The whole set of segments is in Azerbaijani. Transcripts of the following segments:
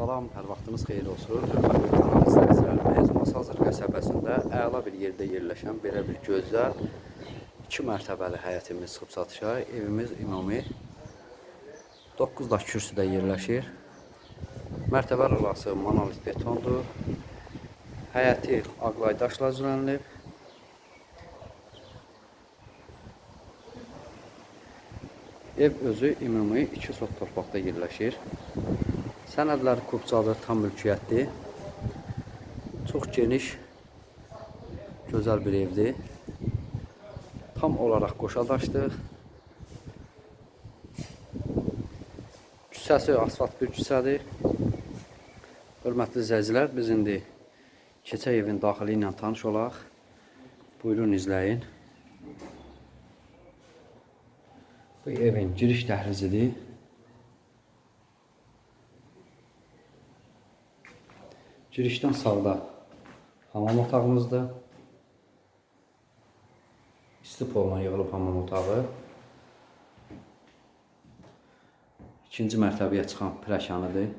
Salam, hər vaxtınız xeyir olsun. Hörmətli kanal izləyicilərimiz, Masazır qəsəbəsində əla bir yerdə yerləşən belə bir gözəl iki mərtəbəli həyətimiz çıxıb satışa. Evimiz ümumi 9 daş kürsüdə yerləşir. Mərtəbə arası monolit betondur. Həyəti ağlay daşla düzənlib. Ev özü ümumi 2 sot torpaqda yerləşir. Sənədləri kupçadır, tam mülkiyyətdir. Çox geniş, gözəl bir evdir. Tam olaraq qoşa daşdır. Küçəsi asfalt bir küçədir. Hörmətli izləyicilər, biz indi keçə evin daxili ilə tanış olaq. Buyurun izləyin. Bu evin giriş dəhlizidir. Girişdən sağda hamam otağımızdır. İsti polla yığılıb hamam otağı. İkinci mərtəbəyə çıxan pilləkənədir.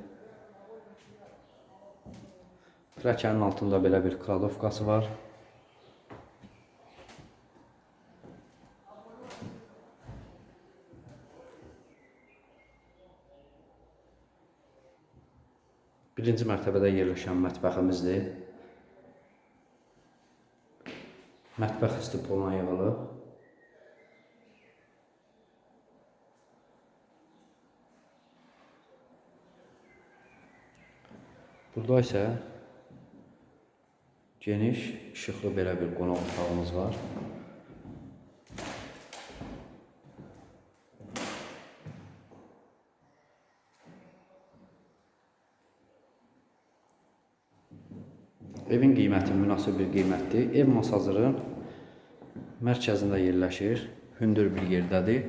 Pilləkənin altında belə bir kladovkası var. Birinci mərtəbədə yerləşən mətbəximizdir. Mətbəx isti polla yığılıb. Burada isə geniş, işıqlı belə bir qonaq otağımız var. Evin qiyməti münasib bir qiymətdir. Ev Masazırın mərkəzində yerləşir, hündür bir yerdədir.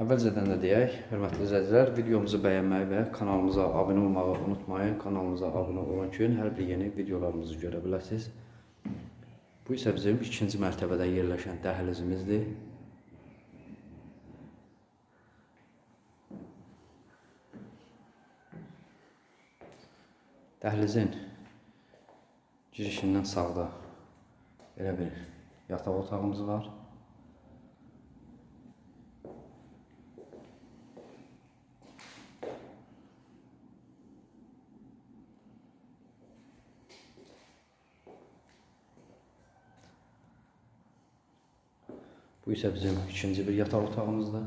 Əvvəlcədən də deyək, hörmətli izləyicilər, videomuzu bəyənməyi və kanalımıza abunə olmağı unutmayın. Kanalımıza abunə olan gün hər bir yeni videolarımızı görə biləsiniz. Bu isə bizim ikinci mərtəbədə yerləşən dəhlizimizdir. Dəhlizin girişindən sağda belə bir yataq otağımız var. Bu isə bizim ikinci bir yataq otağımızdır.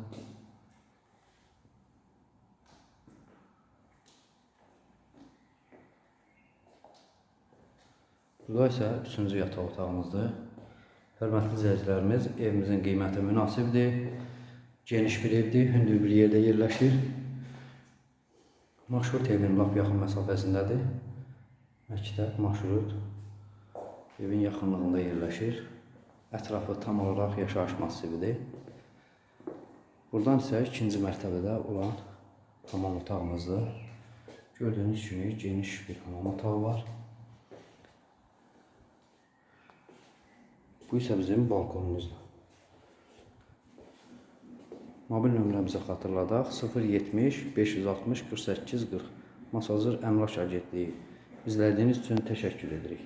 Burada isə üçüncü yataq otağımızdır. Hörmətli izləyicilərimiz, evimizin qiyməti münasibdir. Geniş bir evdir, hündür bir yerdə yerləşir. Marşrut evin lap yaxın məsafəsindədir. Məktəb, marşrut evin yaxınlığında yerləşir. Ətrafı tam olaraq yaşayış massividir. Buradan isə ikinci mərtəbədə olan hamam otağımızdır. Gördüyünüz kimi geniş bir hamam otağı var. Bu isə bizim balkonumuzdur. Mobil nömrəmizi xatırladaq. 070 560 48 40. Masazır Əmlak Agentliyi. İzlədiyiniz üçün təşəkkür edirik.